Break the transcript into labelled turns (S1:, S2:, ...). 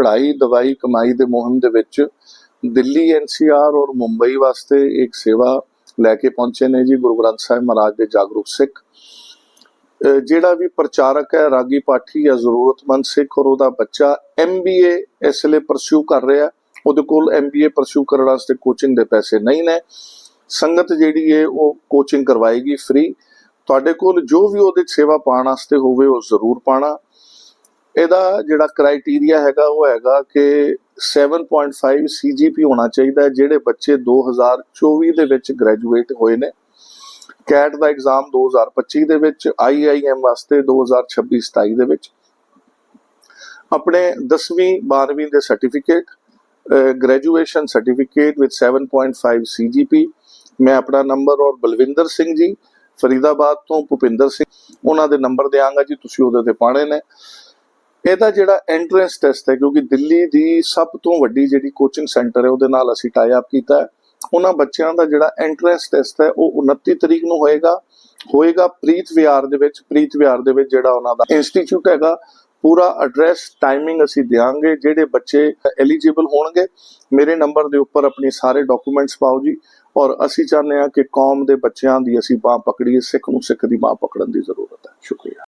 S1: ਪੜ੍ਹਾਈ, ਦਵਾਈ, ਕਮਾਈ ਦੇ ਮੁਹਿੰਮ ਦੇ ਵਿੱਚ ਦਿੱਲੀ ਐਨਸੀਆਰ ਔਰ ਮੁੰਬਈ ਵਾਸਤੇ ਇੱਕ ਸੇਵਾ ਲੈ ਕੇ ਪਹੁੰਚੇ ਨੇ ਜੀ ਗੁਰੂ ਗ੍ਰੰਥ ਸਾਹਿਬ ਮਹਾਰਾਜ ਦੇ ਜਾਗਰੂਕ ਸਿੱਖ। ਜਿਹੜਾ ਵੀ ਪ੍ਰਚਾਰਕ ਹੈ, ਰਾਗੀ ਪਾਠੀ ਜਾਂ ਜ਼ਰੂਰਤਮੰਦ ਸਿੱਖ ਔਰ ਉਹਦਾ ਬੱਚਾ ਐਮਬੀਏ ਇਸ ਲਈ ਪਰਸਿਊ ਕਰ ਰਿਹਾ। ਉਹਦੇ ਕੋਲ ਐਮਬੀਏ ਪਰਸਿਊ ਕਰਨ ਵਾਸਤੇ ਕੋਚਿੰਗ ਦੇ ਪੈਸੇ ਨਹੀਂ ਨੇ। ਸੰਗਤ ਜਿਹੜੀ ਹੈ, ਉਹ ਕੋਚਿੰਗ ਕਰਵਾਏਗੀ ਫ੍ਰੀ ਤੁਹਾਡੇ ਕੋਲ ਜੋ ਵੀ ਉਹਦੇ ਸੇਵਾ ਪਾਉਣ ਵਾਸਤੇ ਹੋਵੇ, ਉਹ ਜ਼ਰੂਰ ਪਾਣਾ ਇਹਦਾ ਜਿਹੜਾ ਕ੍ਰਾਈਟੇਰੀਆ ਹੈਗਾ ਉਹ ਹੈਗਾ ਕਿ 7.5 ਸੀਜੀਪੀ ਹੋਣਾ ਚਾਹੀਦਾ ਹੈ, ਜਿਹੜੇ ਬੱਚੇ 2024 ਦੇ ਵਿੱਚ ਗ੍ਰੈਜੂਏਟ ਹੋਏ ਨੇ। ਕੈਟ ਦਾ ਐਗਜ਼ਾਮ 2025 ਦੇ ਵਿੱਚ ਆਈਆਈਐਮ ਵਾਸਤੇ 2026-27 ਦੇ ਵਿੱਚ। ਆਪਣੇ 10ਵੀਂ 12ਵੀਂ ਦੇ certificate graduation certificate with 7.5 CGP ਮੈਂ ਆਪਣਾ ਨੰਬਰ ਔਰ ਬਲਵਿੰਦਰ ਸਿੰਘ ਜੀ, ਫਰੀਦਾਬਾਦ ਤੋਂ ਭੁਪਿੰਦਰ ਸਿੰਘ, ਉਹਨਾਂ ਦੇ ਨੰਬਰ ਦਿਆਂਗਾ ਜੀ, ਤੁਸੀਂ ਉਹਦੇ ਤੇ ਪਾਣੇ ਨੇ। ਇਹਦਾ ਜਿਹੜਾ ਐਂਟਰੈਂਸ ਟੈਸਟ ਹੈ, ਕਿਉਂਕਿ ਦਿੱਲੀ ਦੀ ਸਭ ਤੋਂ ਵੱਡੀ ਜਿਹੜੀ ਕੋਚਿੰਗ ਸੈਂਟਰ ਹੈ, ਉਹਦੇ ਨਾਲ ਅਸੀਂ ਟਾਈ ਅਪ ਕੀਤਾ ਉਹਨਾਂ ਬੱਚਿਆਂ ਦਾ ਜਿਹੜਾ ਐਂਟਰੈਂਸ ਟੈਸਟ ਹੈ, ਉਹ 29 ਤਰੀਕ ਨੂੰ ਹੋਏਗਾ। ਹੋਏਗਾ ਪ੍ਰੀਤ ਵਿਹਾਰ ਦੇ ਵਿੱਚ। ਪ੍ਰੀਤ ਵਿਹਾਰ ਦੇ ਵਿੱਚ ਜਿਹੜਾ ਉਹਨਾਂ ਦਾ ਇੰਸਟੀਚਿਊਟ ਹੈਗਾ, ਪੂਰਾ ਐਡਰੈਸ ਟਾਈਮਿੰਗ ਅਸੀਂ ਦਿਆਂਗੇ, ਜਿਹੜੇ ਬੱਚੇ ਐਲੀਜੀਬਲ ਹੋਣਗੇ। ਮੇਰੇ ਨੰਬਰ ਦੇ ਉੱਪਰ ਆਪਣੀ ਸਾਰੇ ਡਾਕੂਮੈਂਟਸ ਪਾਓ ਜੀ। ਔਰ ਅਸੀਂ ਚਾਹੁੰਦੇ ਹਾਂ ਕਿ ਕੌਮ ਦੇ ਬੱਚਿਆਂ ਦੀ ਅਸੀਂ ਬਾਹ ਪਕੜੀਏ, ਸਿੱਖ ਨੂੰ ਸਿੱਖ ਦੀ ਬਾਹ ਪਕੜਨ ਦੀ ਜ਼ਰੂਰਤ ਹੈ। ਸ਼ੁਕਰੀਆ।